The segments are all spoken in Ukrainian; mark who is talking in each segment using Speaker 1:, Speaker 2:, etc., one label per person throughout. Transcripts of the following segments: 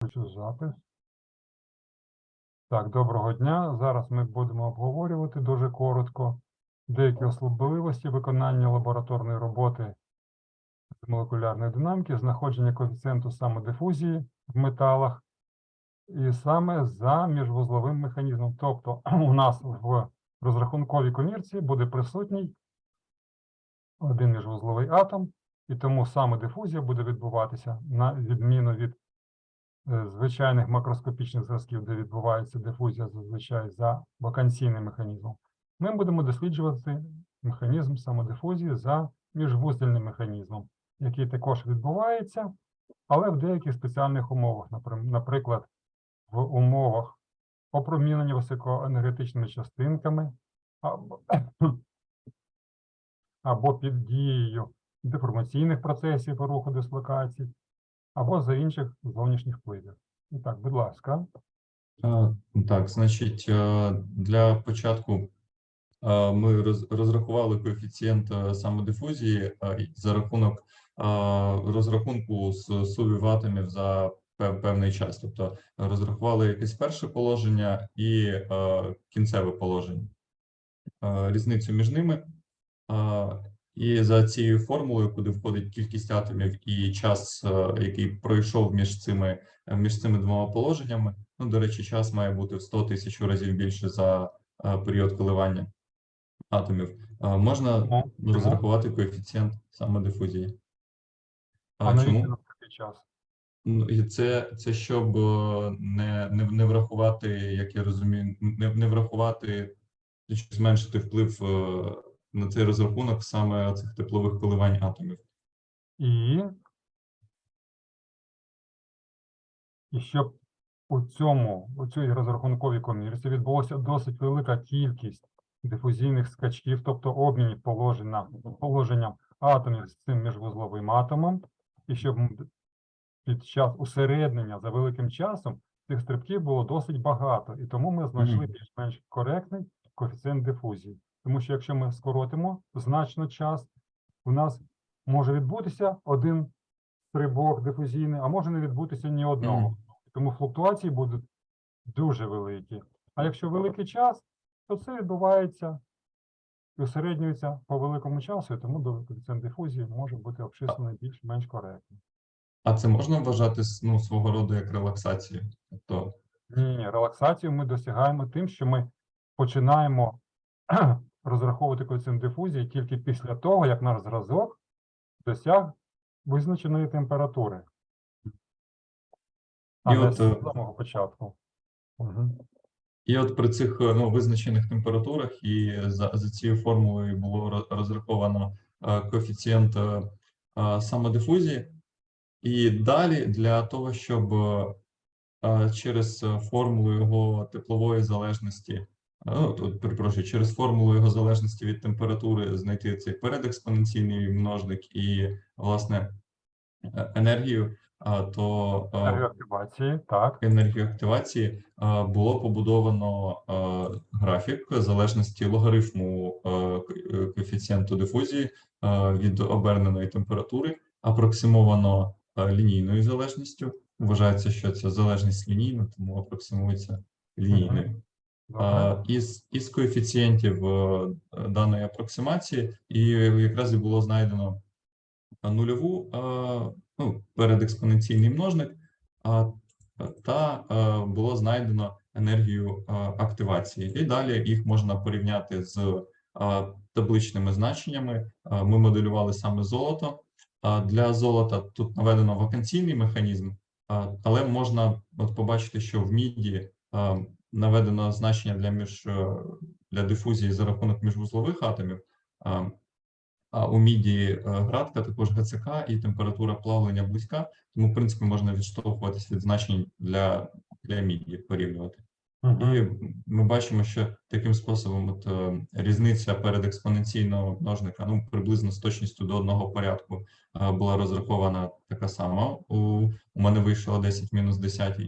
Speaker 1: Запис. Так, доброго дня. Зараз ми будемо обговорювати дуже коротко деякі особливості виконання лабораторної роботи з молекулярної динаміки, знаходження коефіцієнту самодифузії в металах, і саме за міжвузловим механізмом. Тобто у нас в розрахунковій комірці буде присутній один міжвузловий атом, і тому саме дифузія буде відбуватися на відміну від звичайних макроскопічних зразків, де відбувається дифузія зазвичай за вакансійним механізмом. Ми будемо досліджувати механізм самодифузії за міжвузельним механізмом, який також відбувається, але в деяких спеціальних умовах, наприклад, в умовах опромінення високоенергетичними частинками або, або під дією деформаційних процесів руху дислокацій, або за інших зовнішніх впливів. Так, будь ласка.
Speaker 2: Так, значить, е, для початку е, ми розрахували коефіцієнт е, самодифузії за рахунок розрахунку з сувів атомів за певний час. Тобто розрахували якесь перше положення і кінцеве положення. Різницю між ними. Е, І за цією формулою, куди входить кількість атомів і час, е, який пройшов між цими, між цими двома положеннями, Ну, до речі, час має бути в 100 тисяч разів більше за е, період коливання атомів. Е, Можна розрахувати коефіцієнт самодифузії.
Speaker 1: А
Speaker 2: А чому?
Speaker 1: час?
Speaker 2: Ну, і це, це щоб е, не, не, не врахувати, як я розумію, не, не врахувати, зменшити вплив е, на цей розрахунок саме цих теплових коливань атомів.
Speaker 1: І, і щоб у цьому, у цій розрахунковій комірці відбулася досить велика кількість дифузійних скачків, тобто обмінів положень на положенням атомів з цим міжвузловим атомом, і щоб під час усереднення за великим часом цих стрибків було досить багато, і тому ми знайшли більш-менш коректний коефіцієнт дифузії. Тому що якщо ми скоротимо значно час, у нас може відбутися один стрибок дифузійний, а може не відбутися ні одного. Тому флуктуації будуть дуже великі. А якщо великий час, то це відбувається і усереднюється по великому часу, і тому коефіцієнт дифузії може бути обчислений більш-менш коректно.
Speaker 2: А це можна вважати ну, свого роду як релаксацію? Тобто,
Speaker 1: ні, релаксацію ми досягаємо тим, що ми починаємо розраховувати коефіцієнт дифузії тільки після того, як наш зразок досяг визначеної температури. А
Speaker 2: І
Speaker 1: не
Speaker 2: от,
Speaker 1: з
Speaker 2: е,
Speaker 1: самого початку. Угу.
Speaker 2: І от при цих е, ну, визначених температурах і за, за цією формулою було розраховано е, коефіцієнт самодифузії. І далі для того, щоб через формулу його теплової залежності, ну, перепрошую, через формулу його залежності від температури знайти цей передекспоненційний множник і, власне, е, енергію, то е,
Speaker 1: Енергоактивації, так.
Speaker 2: енергію активації було побудовано графік залежності логарифму е, ко- коефіцієнту дифузії від оберненої температури, апроксимовано лінійною залежністю. Вважається, що це залежність лінійна, тому апроксимується лінійною. Е, Із, із коефіцієнтів е, даної апроксимації, і якраз і було знайдено нульову, е, ну, передекспоненційний множник, та було знайдено енергію активації. І далі їх можна порівняти з табличними значеннями. Ми моделювали саме золото. Для золота тут наведено вакансійний механізм, але можна от побачити, що в міді наведено значення для між е, для дифузії за рахунок міжвузлових атомів. а, у міді е, градка також ГЦК і температура плавлення близька, тому в принципі можна відштовхуватись від значень для, для міді порівнювати.
Speaker 1: Мгм.
Speaker 2: І ми бачимо, що таким способом от, е, різниця передекспоненційного множника ну, приблизно з точністю до одного порядку була розрахована така сама. У, у мене вийшло 10 мінус 10.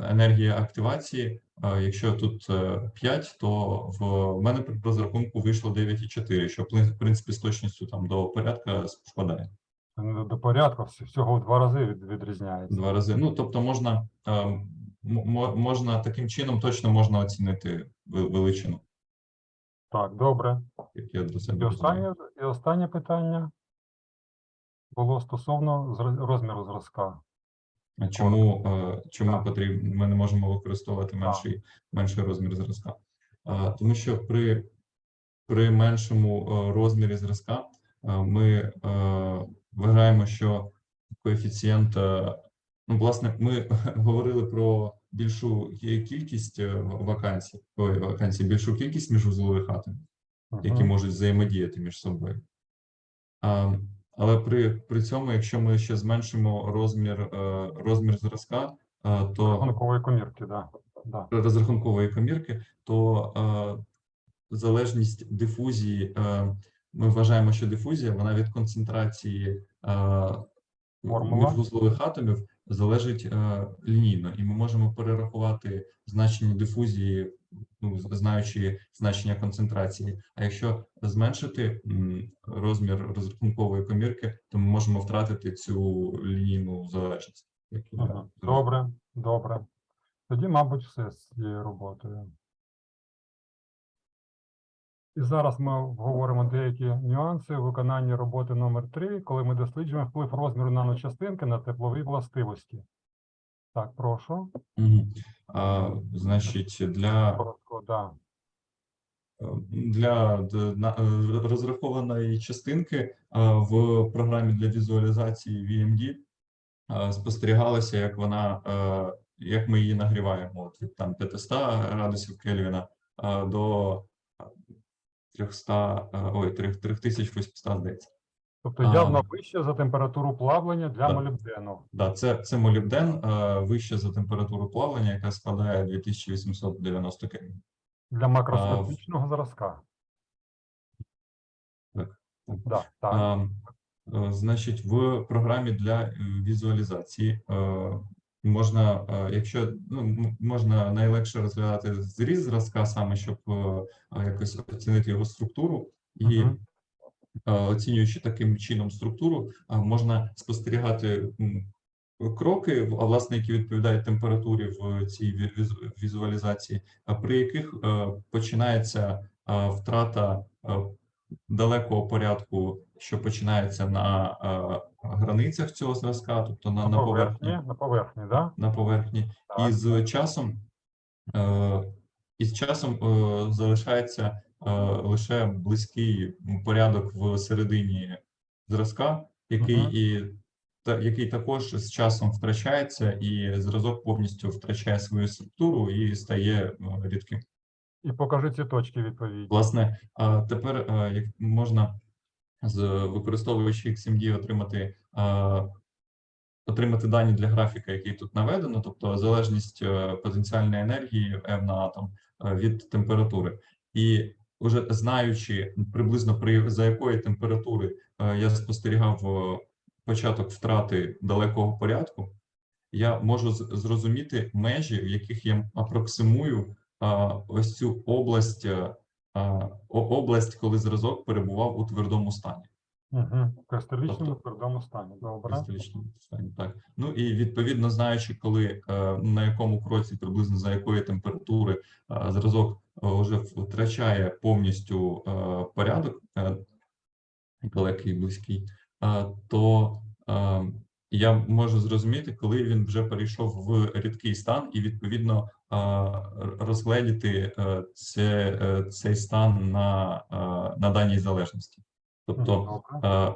Speaker 2: Енергія активації, якщо тут е, 5, то в мене при розрахунку вийшло 9,4, що в принципі з точністю там до порядка співпадає.
Speaker 1: До порядку, всього в два рази від, відрізняється.
Speaker 2: Два рази. Ну, тобто можна, е, можна таким чином точно можна оцінити величину,
Speaker 1: Так, добре.
Speaker 2: як я
Speaker 1: І
Speaker 2: себе розумію.
Speaker 1: останнє, і останнє питання було стосовно розміру зразка.
Speaker 2: Чому, е, чому потрібно, ми не можемо використовувати менший, менший розмір зразка? Тому що при, при меншому е, розмірі зразка е, ми е, вважаємо, що коефіцієнт, е, ну, власне, ми говорили про більшу кількість е, вакансій, ой, вакансій, більшу кількість міжвузлових атомів які можуть взаємодіяти між собою. Але при, при цьому, якщо ми ще зменшимо розмір, е, розмір зразка, е, то
Speaker 1: Рахункової комірки, да. Да.
Speaker 2: розрахункової комірки, то е, залежність дифузії, ми вважаємо, що дифузія вона від концентрації міжвузлових атомів залежить лінійно, і ми можемо перерахувати значення дифузії, ну, знаючи значення концентрації. А якщо зменшити розмір розрахункової комірки, то ми можемо втратити цю лінійну залежність.
Speaker 1: Ага. Добре, добре. Тоді, мабуть, все з цією роботою. І зараз ми обговоримо деякі нюанси виконання роботи номер 3, коли ми досліджуємо вплив розміру наночастинки на теплові властивості. Так, прошу.
Speaker 2: А, значить, для
Speaker 1: да.
Speaker 2: для на- е, розрахованої частинки е, в програмі для візуалізації VMD е, спостерігалося, як вона, е, як ми її нагріваємо от від там 500 градусів Кельвіна е, до 300, е, ой, 3 3800, здається.
Speaker 1: Тобто
Speaker 2: А.
Speaker 1: явно вище за температуру плавлення для
Speaker 2: Так.
Speaker 1: молібдену.
Speaker 2: Да, це, це молібден вище за температуру плавлення, яка складає 2890 Кельвін.
Speaker 1: Для макроскопічного зразка.
Speaker 2: Так.
Speaker 1: Да, так.
Speaker 2: А, е, Значить, в програмі для е, візуалізації е, можна, якщо ну, можна найлегше розглядати зріз зразка, саме щоб якось оцінити його структуру, і е, оцінюючи таким чином структуру, е, можна спостерігати кроки, а власне, які відповідають температурі в цій візуалізації, при яких е, починається е, втрата е, далекого порядку, що починається на е, границях цього зразка, тобто на, на поверхні,
Speaker 1: на поверхні, да?
Speaker 2: на поверхні,
Speaker 1: Так.
Speaker 2: і з часом, е, і з часом е, залишається е, лише близький порядок в середині зразка, який
Speaker 1: Мгм.
Speaker 2: і та, який також з часом втрачається, і зразок повністю втрачає свою структуру і стає е, рідким.
Speaker 1: І покажи ці точки відповідні.
Speaker 2: Власне, а тепер е, як можна з використовуючи XMD отримати е, отримати дані для графіка, який тут наведено, тобто залежність е, потенціальної енергії F на атом е, від температури, і вже знаючи приблизно при за якої температури е, я спостерігав початок втрати далекого порядку, я можу зрозуміти межі, в яких я апроксимую ось цю область, е, область, коли зразок перебував у твердому стані.
Speaker 1: Угу. В кристалічному
Speaker 2: Тобто-
Speaker 1: твердому стані. Добре.
Speaker 2: Кристалічному стані, так. Ну і відповідно знаючи, коли е, на якому кроці, приблизно за якої температури е, зразок е, вже втрачає повністю порядок, далекий і близький, то я можу зрозуміти, коли він вже перейшов в рідкий стан, і відповідно розгледіти це, цей стан на, на даній залежності. Тобто Е,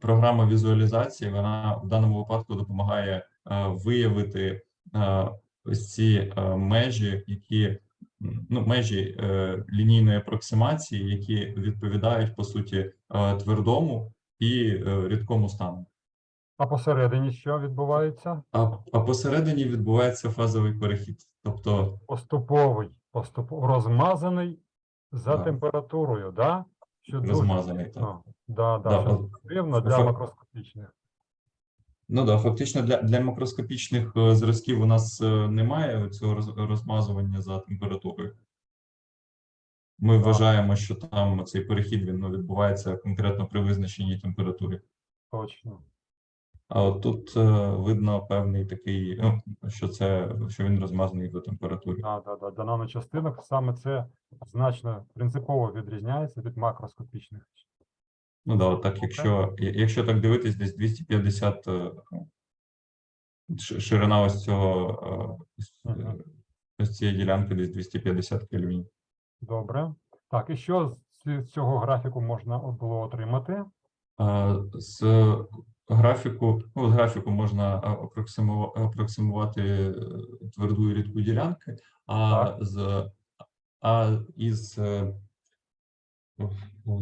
Speaker 2: Програма візуалізації вона в даному випадку допомагає е, виявити е, ось ці межі, які ну, межі лінійної апроксимації, які відповідають по суті твердому і рідкому стану.
Speaker 1: А посередині що відбувається?
Speaker 2: А, а посередині відбувається фазовий перехід, тобто
Speaker 1: Поступовий, поступ... розмазаний за
Speaker 2: Да.
Speaker 1: температурою, да? Що дуже
Speaker 2: розмазаний. Так.
Speaker 1: Да, да,
Speaker 2: Да,
Speaker 1: що
Speaker 2: от-
Speaker 1: потрібно для
Speaker 2: Фак...
Speaker 1: макроскопічних.
Speaker 2: Ну да, фактично для, для макроскопічних е, зразків у нас е, немає цього роз- розмазування за температурою. Ми
Speaker 1: Так.
Speaker 2: вважаємо, що там цей перехід він ну, відбувається конкретно при визначеній температурі.
Speaker 1: Точно.
Speaker 2: А от тут е, видно певний такий, ну, що це, що він розмазаний до температури.
Speaker 1: Да, да, да. До наночастинок саме це значно принципово відрізняється від макроскопічних.
Speaker 2: Ну да, так, якщо, якщо так дивитись, десь 250 е, ширина ось цього, е, ось, цієї ділянки десь 250 кельвін.
Speaker 1: Добре. Так, і що з цього графіку можна було отримати?
Speaker 2: З графіку, ну, з графіку можна апроксиму- апроксимувати е, тверду і рідку ділянки, а
Speaker 1: Так.
Speaker 2: з а із е,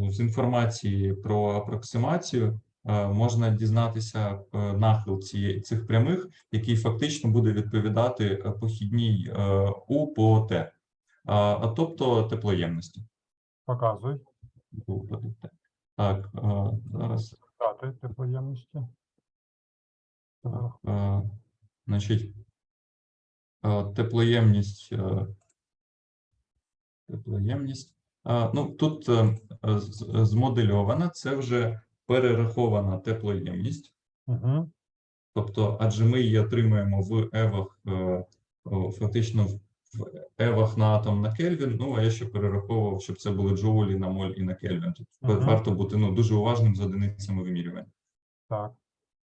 Speaker 2: з інформації про апроксимацію е, можна дізнатися е, нахил цієї цих прямих, який фактично буде відповідати е, похідній е, У по Т, а, тобто теплоємності.
Speaker 1: Показуй.
Speaker 2: Так, е, зараз.
Speaker 1: Дати теплоємності.
Speaker 2: Е, Значить, е, теплоємність. е, Теплоємність. Ну, тут змодельована, це вже перерахована теплоємність.
Speaker 1: Угу.
Speaker 2: Тобто, адже ми її отримуємо в евах, фактично в в евах на атом на Кельвін. Ну, а я ще перераховував, щоб це були джоулі на моль і на Кельвін. Тут
Speaker 1: Мгм.
Speaker 2: варто бути ну, дуже уважним з одиницями вимірювання.
Speaker 1: Так.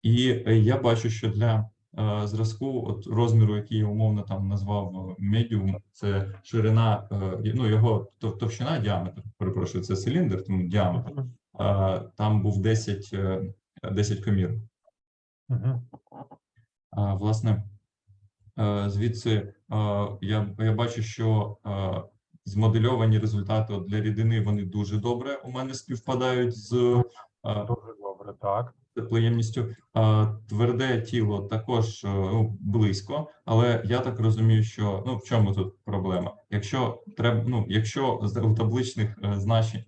Speaker 2: І е, я бачу, що для е, зразку, от розміру, який я умовно там назвав медіум, це ширина, е, ну його тов- товщина, діаметр. Перепрошую, це циліндр, тому діаметр. Е, Там був 10, е, 10 комір.
Speaker 1: Мгм.
Speaker 2: А, Власне, е, звідси е, я, я бачу, що е, змодельовані результати для рідини вони дуже добре у мене співпадають з е,
Speaker 1: Дуже добре, так.
Speaker 2: теплоємністю. Тверде тіло також е, ну, близько, але я так розумію, що ну в чому тут проблема? Якщо треба, ну якщо з- у табличних е, значень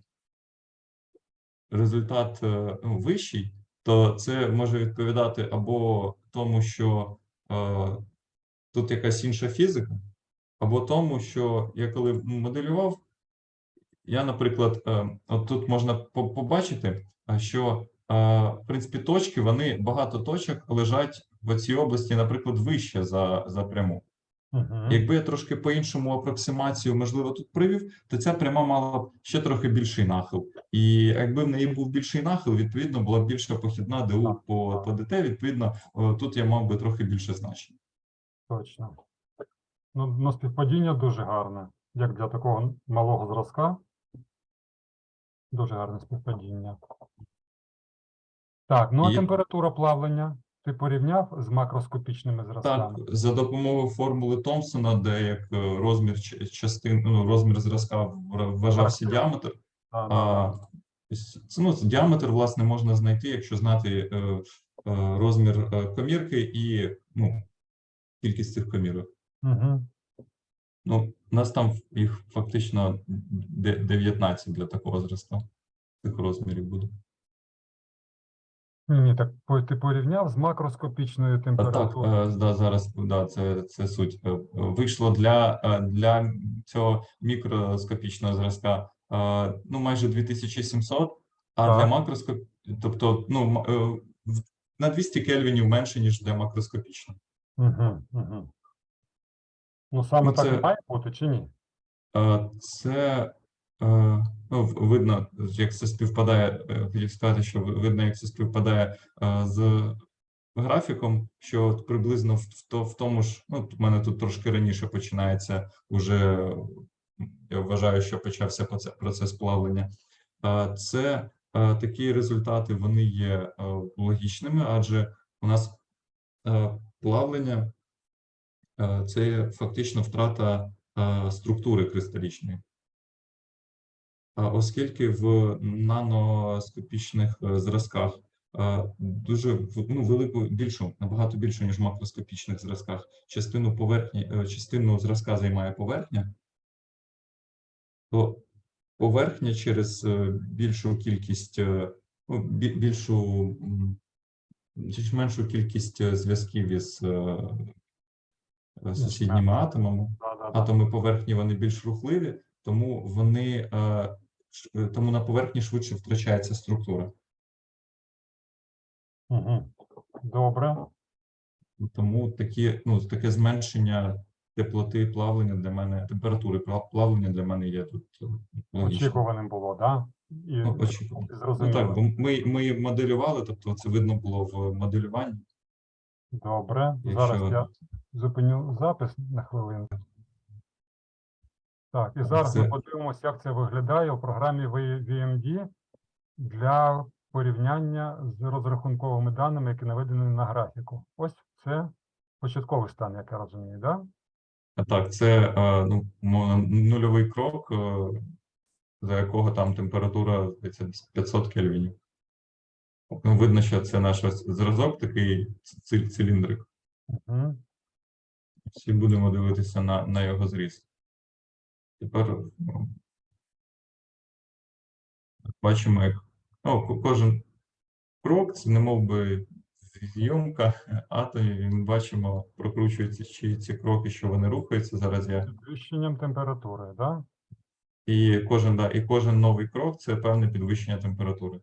Speaker 2: результат е, ну, вищий, то це може відповідати або тому, що е, тут якась інша фізика, або тому, що я коли моделював, я, наприклад, е, от тут можна побачити, е, що е, в принципі точки, вони багато точок лежать в цій області, наприклад, вище за, за пряму.
Speaker 1: Угу.
Speaker 2: Якби я трошки по-іншому апроксимацію, можливо, тут привів, то ця пряма мала б ще трохи більший нахил. І якби в неї був більший нахил, відповідно, була б більша похідна ДУ по, по ДТ, відповідно, тут я мав би трохи більше значення.
Speaker 1: Точно. Ну, ну, співпадіння дуже гарне, як для такого малого зразка. Дуже гарне співпадіння. Так, ну а
Speaker 2: І-
Speaker 1: температура плавлення ти порівняв з макроскопічними зразками?
Speaker 2: Так, за допомогою формули Томпсона, де як е, розмір ч- частин, ну, розмір зразка вра- вважався
Speaker 1: Так.
Speaker 2: діаметр, А,
Speaker 1: да.
Speaker 2: це, ну, діаметр, власне, можна знайти, якщо знати е, е, розмір е, комірки і ну, кількість цих комірок.
Speaker 1: Мгм.
Speaker 2: Ну, у нас там їх фактично 19 для такого зразка. Цих розмірів буде.
Speaker 1: Ні, ні, так ти порівняв з макроскопічною
Speaker 2: А так, е, да, зараз да, це, це суть. Е, Вийшло для, е, для цього мікроскопічного зразка ну, майже 2700, а для
Speaker 1: Так.
Speaker 2: макроскоп, тобто ну, на 200 кельвінів менше, ніж для макроскопічного.
Speaker 1: Угу, угу. Ну, саме
Speaker 2: Ну,
Speaker 1: так і має бути, чи ні?
Speaker 2: Е, Це е, ну, в- видно, як це співпадає. е, Хотів сказати, що ви- видно, як це співпадає е, з графіком, що от приблизно в, в, то- в тому ж, ну, в мене тут трошки раніше починається уже, м, я вважаю, що почався проце- процес плавлення. Е, Це е, такі результати, вони є е, логічними, адже у нас е, плавлення е, це фактично втрата е, структури кристалічної. А Оскільки в наноскопічних е, зразках дуже ну, велику більшу, набагато більшу, ніж в макроскопічних зразках, частину поверхні, частину зразка займає поверхня, то поверхня через більшу кількість, ну, більшу меншу кількість е, зв'язків із е, е, сусідніми атомами, атоми поверхні вони більш рухливі, тому вони тому на поверхні швидше втрачається структура.
Speaker 1: Угу. Добре.
Speaker 2: Тому такі, ну, таке зменшення теплоти плавлення для мене, температури плавлення для мене є тут.
Speaker 1: Очікуваним було, так? Да? І,
Speaker 2: Ну, очікувано. Ну так, бо ми, ми моделювали, тобто це видно було в моделюванні.
Speaker 1: Добре.
Speaker 2: Якщо-
Speaker 1: Зараз я зупиню запис на хвилинку. Так, і зараз ми подивимося, як це виглядає у програмі VMD для порівняння з розрахунковими даними, які наведені на графіку. Ось це початковий стан, як я розумію, да?
Speaker 2: Так, це е, ну, нульовий крок, е, за якого там температура 500 кельвінів. Ну, видно, що це наш зразок, такий циліндрик.
Speaker 1: Угу.
Speaker 2: Всі будемо дивитися на, на його зріст. Тепер ну, бачимо, як ну, кожен крок це не мов би зйомка атомів, і ми бачимо, прокручуються ці кроки, що вони рухаються. Зараз я
Speaker 1: Підвищенням температури, да?
Speaker 2: І кожен, да, і кожен новий крок це певне підвищення температури.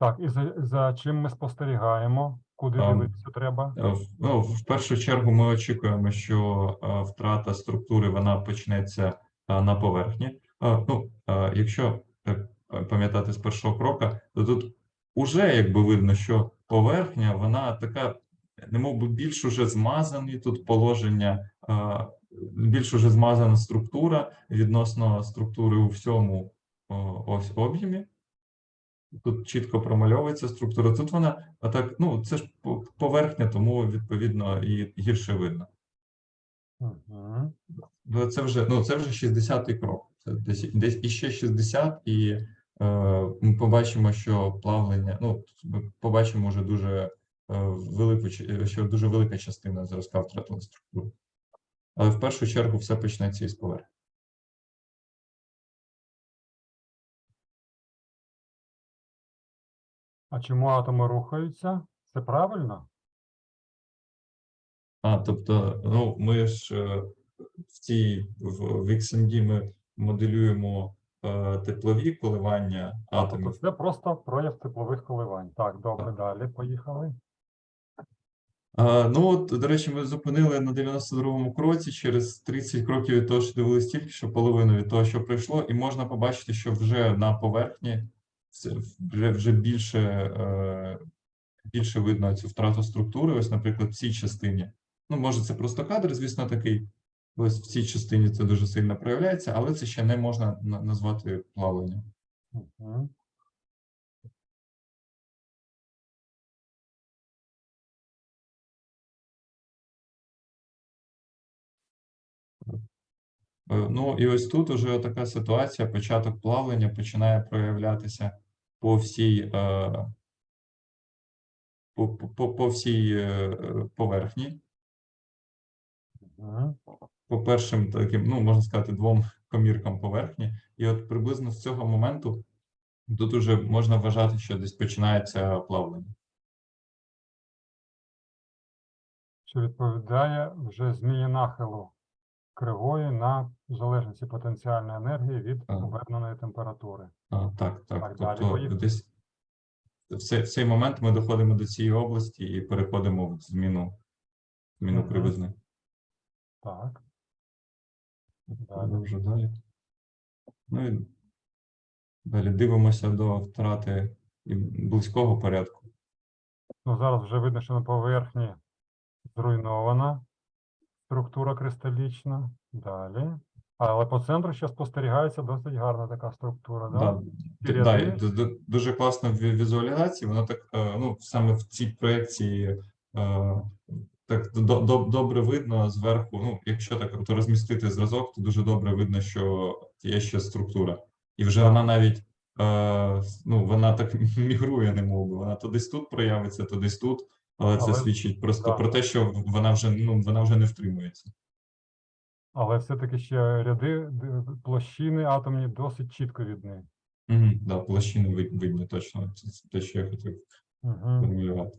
Speaker 1: Так, і за, за чим ми спостерігаємо? Куди
Speaker 2: Ам,
Speaker 1: дивитися треба?
Speaker 2: Е, в- Ну, в першу чергу ми очікуємо, що е, втрата структури вона почнеться е, на поверхні. Ну, якщо пам'ятати з першого крока, то тут уже якби видно, що поверхня вона така, немов би більш уже змазані тут положення, більш уже змазана структура відносно структури у всьому ось об'ємі. Тут чітко промальовується структура. Тут вона так, ну це ж поверхня, тому відповідно і гірше видно.
Speaker 1: Угу.
Speaker 2: Це вже ну це вже 60-й крок. Це десь десь іще 60, і е, ми побачимо, що плавлення. Ну ми побачимо вже дуже е, велику що дуже велика частина зразка втратила структуру. Але в першу чергу все почнеться із поверхні.
Speaker 1: А чому атоми рухаються? Це правильно?
Speaker 2: А, тобто, ну ми ж е, в цій в, в XMD ми моделюємо е, теплові коливання
Speaker 1: тобто
Speaker 2: атомів.
Speaker 1: це просто прояв теплових коливань. Так, добре,
Speaker 2: Так.
Speaker 1: далі, поїхали.
Speaker 2: А, ну от, до речі, ми зупинили на 92-му кроці через 30 кроків від того, що дивились тільки що половину від того, що пройшло, і можна побачити, що вже на поверхні вже, вже більше, е, більше видно цю втрату структури. Ось, наприклад, в цій частині. Ну, може, це просто кадр, звісно, такий. Ось в цій частині це дуже сильно проявляється, але це ще не можна на- назвати плавленням. Ну і ось тут уже така ситуація, початок плавлення починає проявлятися по всій, е, по, по, по всій е, поверхні, по першим таким, ну можна сказати, двом коміркам поверхні. І от приблизно з цього моменту тут уже можна вважати, що десь починається плавлення.
Speaker 1: Що відповідає вже зміні нахилу кривої на залежності потенціальної енергії від оберненої температури.
Speaker 2: А, так, так.
Speaker 1: Так, далі
Speaker 2: Тобто
Speaker 1: поїхали.
Speaker 2: десь в цей, в цей момент ми доходимо до цієї області і переходимо в зміну, зміну
Speaker 1: Мгм.
Speaker 2: кривизни.
Speaker 1: Так. Далі.
Speaker 2: Продовжу далі. Ну і далі дивимося до втрати близького порядку.
Speaker 1: Ну, зараз вже видно, що на поверхні зруйнована структура кристалічна. Далі. Але по центру ще спостерігається досить гарна така структура. Да?
Speaker 2: Да, да, дуже класно в ві- візуалізації. Воно так, е, ну, саме в цій проекції е, так до- до- добре видно зверху. Ну, якщо так от розмістити зразок, то дуже добре видно, що є ще структура. І вже вона навіть е, ну, вона так мігрує, не би. Вона то десь тут проявиться, то десь тут. Але це
Speaker 1: Але-
Speaker 2: свідчить просто
Speaker 1: да.
Speaker 2: про те, що вона вже ну вона вже не втримується.
Speaker 1: Але все-таки ще ряди, д- площини атомні досить чітко видні.
Speaker 2: Угу, да, площини вид- видно точно. Це, це те, що я хотів
Speaker 1: Угу.
Speaker 2: формулювати.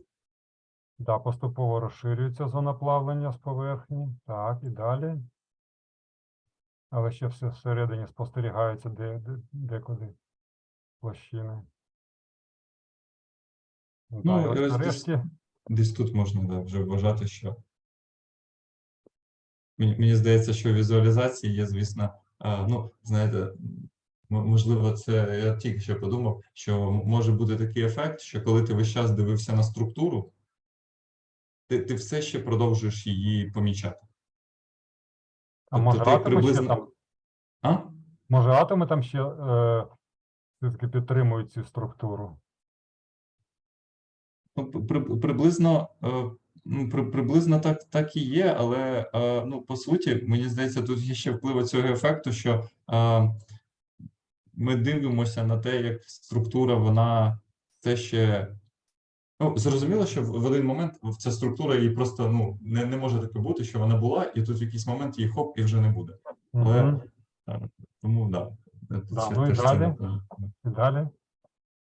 Speaker 1: Да, поступово розширюється зона плавлення з поверхні. Так, і далі. Але ще все всередині спостерігається де, де, декуди площини. Да,
Speaker 2: Ну,
Speaker 1: і ось
Speaker 2: ось десь-
Speaker 1: нарешті,
Speaker 2: Десь тут можна да, вже вважати, що. Мені, мені здається, що візуалізації є, звісно, а, ну, знаєте, можливо, це я тільки що подумав, що може бути такий ефект, що коли ти весь час дивився на структуру, ти, ти все ще продовжуєш її помічати.
Speaker 1: а
Speaker 2: тобто
Speaker 1: може атоми ще
Speaker 2: приблизно-
Speaker 1: там,
Speaker 2: А?
Speaker 1: може атоми там ще е, все-таки підтримують цю структуру?
Speaker 2: Ну, при- при- приблизно, ну, при- приблизно так, так і є, але е, ну, по суті, мені здається, тут є ще вплив цього ефекту, що е, ми дивимося на те, як структура, вона все ще. Ну, зрозуміло, що в один момент ця структура її просто ну, не, не може таке бути, що вона була, і тут в якийсь момент її хоп, і вже не буде. Але
Speaker 1: Мгм.
Speaker 2: е, тому да. Тут
Speaker 1: Да, ну і
Speaker 2: це
Speaker 1: далі? І далі.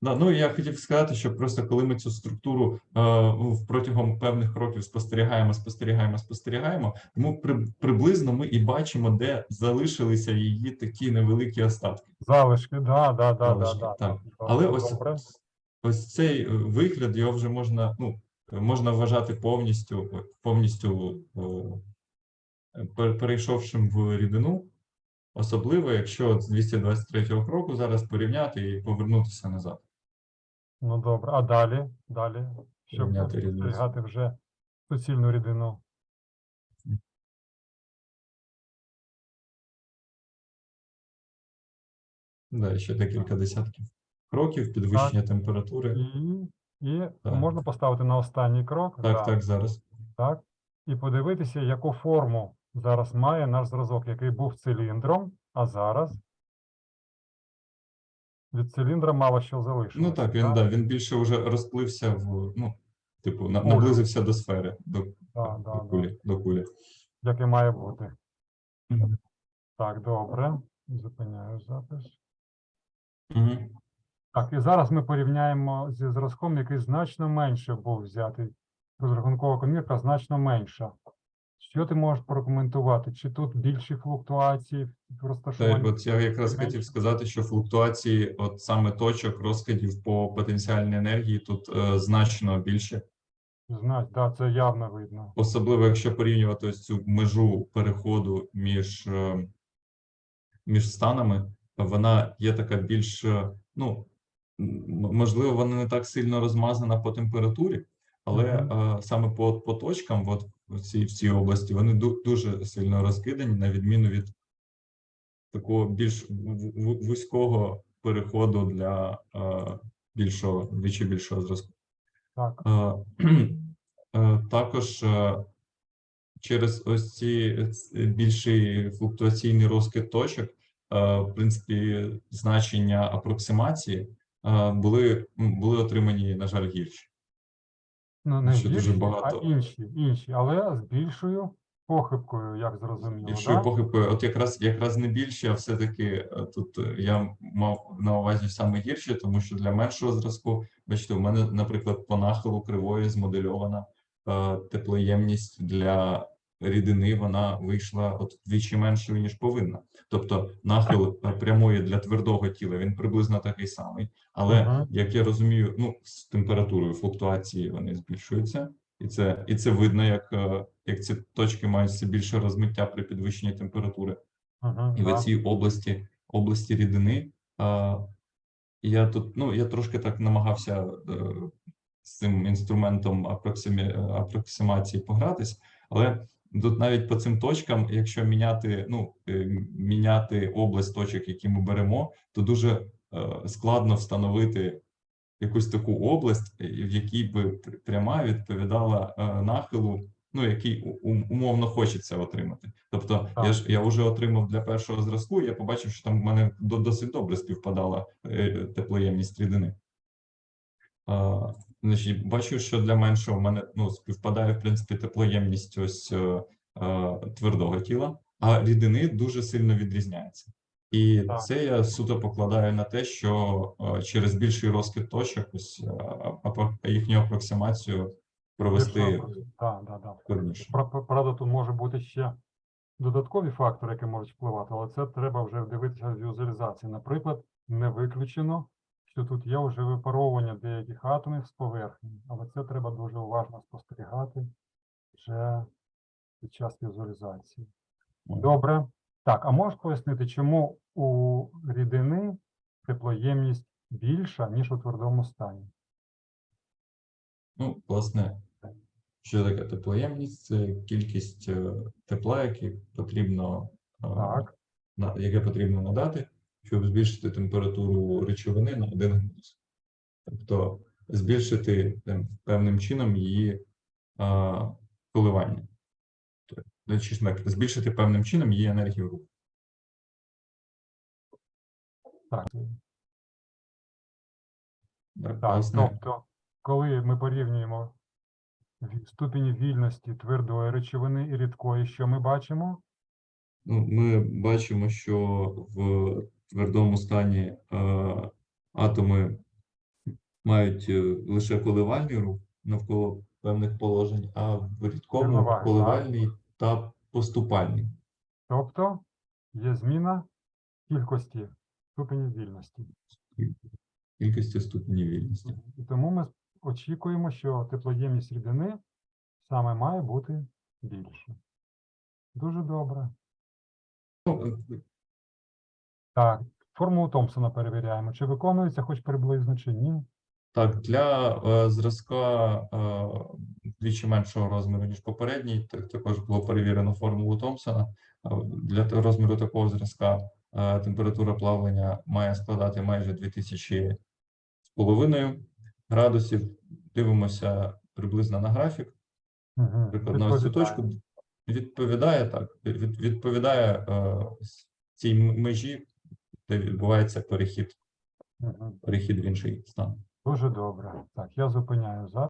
Speaker 2: Да, ну я хотів сказати, що просто коли ми цю структуру е, протягом певних років спостерігаємо, спостерігаємо, спостерігаємо, тому при, приблизно ми і бачимо, де залишилися її такі невеликі остатки.
Speaker 1: Залишки, да, да, да, да,
Speaker 2: Залишки,
Speaker 1: да.
Speaker 2: так.
Speaker 1: Добре,
Speaker 2: Але ось,
Speaker 1: добре.
Speaker 2: ось цей е, вигляд його вже можна, ну, можна вважати повністю, е, повністю е, перейшовшим в рідину, особливо якщо з 223 кроку зараз порівняти і повернутися назад.
Speaker 1: Ну добре, а далі, далі, щоб
Speaker 2: рідину.
Speaker 1: спостерігати вже суцільну рідину.
Speaker 2: Да, ще декілька десятків кроків, підвищення температури.
Speaker 1: І, і
Speaker 2: Так.
Speaker 1: можна поставити на останній крок,
Speaker 2: Так,
Speaker 1: да,
Speaker 2: так, зараз.
Speaker 1: так, і подивитися, яку форму зараз має наш зразок, який був циліндром, а зараз від циліндра мало що залишилося.
Speaker 2: Ну так, він да, він більше вже розплився в, ну, типу, на, наблизився до сфери, до,
Speaker 1: Да, да,
Speaker 2: до
Speaker 1: да,
Speaker 2: кулі, до кулі.
Speaker 1: як і має бути.
Speaker 2: Мгм.
Speaker 1: Так, добре. Зупиняю запис.
Speaker 2: Мгм.
Speaker 1: Так, і зараз ми порівняємо зі зразком, який значно менше був взятий. Розрахункова комірка значно менша. Що ти можеш прокоментувати? Чи тут більші флуктуації в
Speaker 2: Так, от я якраз хотів сказати, що флуктуації, от саме точок розкидів по потенціальній енергії тут е, значно більше.
Speaker 1: Знать, да, це явно видно.
Speaker 2: Особливо, якщо порівнювати ось цю межу переходу між, е, між станами, вона є така більш, е, ну, можливо, вона не так сильно розмазана по температурі, але
Speaker 1: Мгм.
Speaker 2: е, саме по, по точкам, от в цій, в цій області, вони дуже сильно розкидані, на відміну від такого більш вузького переходу для е, більшого, вдвічі більшого зразку.
Speaker 1: Так,
Speaker 2: Е, е, Також через ось ці більший флуктуаційний розкид точок, в принципі, значення апроксимації були, були отримані, на жаль, гірші.
Speaker 1: Ну не
Speaker 2: ще дуже багато.
Speaker 1: а інші, інші, але з більшою похибкою, як зрозуміло.
Speaker 2: Більшою
Speaker 1: да?
Speaker 2: похибкою, от якраз якраз не більше, а все-таки е, тут е, я мав на увазі саме гірше, тому що для меншого зразку, бачите, у мене, наприклад, по нахилу кривої змодельована е, теплоємність для рідини, вона вийшла от вдвічі меншою, ніж повинна. Тобто нахил е, прямої для твердого тіла він приблизно такий самий, але
Speaker 1: Мгм.
Speaker 2: як я розумію, ну з температурою флуктуації вони збільшуються. І це, і це видно, як, е, як ці точки мають все більше розмиття при підвищенні температури.
Speaker 1: Мгм,
Speaker 2: І в цій області, області рідини а, я тут, ну, я трошки так намагався е, з цим інструментом апроксимі, апроксимації погратись, але тут навіть по цим точкам, якщо міняти, ну, е, міняти область точок, які ми беремо, то дуже е, складно встановити якусь таку область, е, в якій би пряма відповідала нахилу, ну який умовно хочеться отримати. Тобто, я ж я вже отримав для першого зразку, я побачив, що там в мене досить добре співпадала теплоємність рідини. Значить, бачу, що для меншого в мене ну, співпадає в принципі теплоємність ось е, е, твердого тіла, а рідини дуже сильно відрізняється. І
Speaker 1: Так.
Speaker 2: це я суто покладаю на те, що е, через більший розкид точок, ось е, їхню апроксимацію провести
Speaker 1: Більше- да, да, да.
Speaker 2: складніше.
Speaker 1: Про- про- Правда, тут може бути ще додаткові фактори, які можуть впливати, але це треба вже дивитися в візуалізації. Наприклад, не виключено, що тут є вже випаровування деяких атомів з поверхні, але це треба дуже уважно спостерігати вже під час візуалізації. Добре. Так, а можеш пояснити, чому у рідини теплоємність більша, ніж у твердому стані?
Speaker 2: Ну, власне, що таке теплоємність? Це кількість е, тепла, яке потрібно, е,
Speaker 1: Так,
Speaker 2: яке потрібно надати, щоб збільшити температуру речовини на 1 градус. Тобто збільшити там, певним чином її а, коливання. Тобто, збільшити певним чином її енергію руху.
Speaker 1: так.
Speaker 2: Так,
Speaker 1: Так, тобто, коли ми порівнюємо ступені вільності твердої речовини і рідкої, що ми бачимо?
Speaker 2: Ну, ми бачимо, що в твердому стані е, атоми мають е, лише коливальний рух навколо певних положень, а в рідкому коливальний та поступальний.
Speaker 1: Тобто є зміна кількості ступенів вільності.
Speaker 2: Кількості ступенів вільності.
Speaker 1: І тому ми очікуємо, що теплоємність рідини саме має бути більше. Дуже добре.
Speaker 2: Е,
Speaker 1: Так, формулу Томпсона перевіряємо. Чи виконується хоч приблизно, чи ні?
Speaker 2: Так, для е, зразка е, вдвічі меншого розміру, ніж попередній, так, також було перевірено формулу Томпсона. Для розміру такого зразка е, температура плавлення має складати майже 2000 з половиною градусів. Дивимося приблизно на графік.
Speaker 1: Угу.
Speaker 2: Наприклад, на ось цю точку відповідає так, від, відповідає е, цій межі, де відбувається перехід, перехід в інший стан.
Speaker 1: Дуже добре. Так, я зупиняю запис.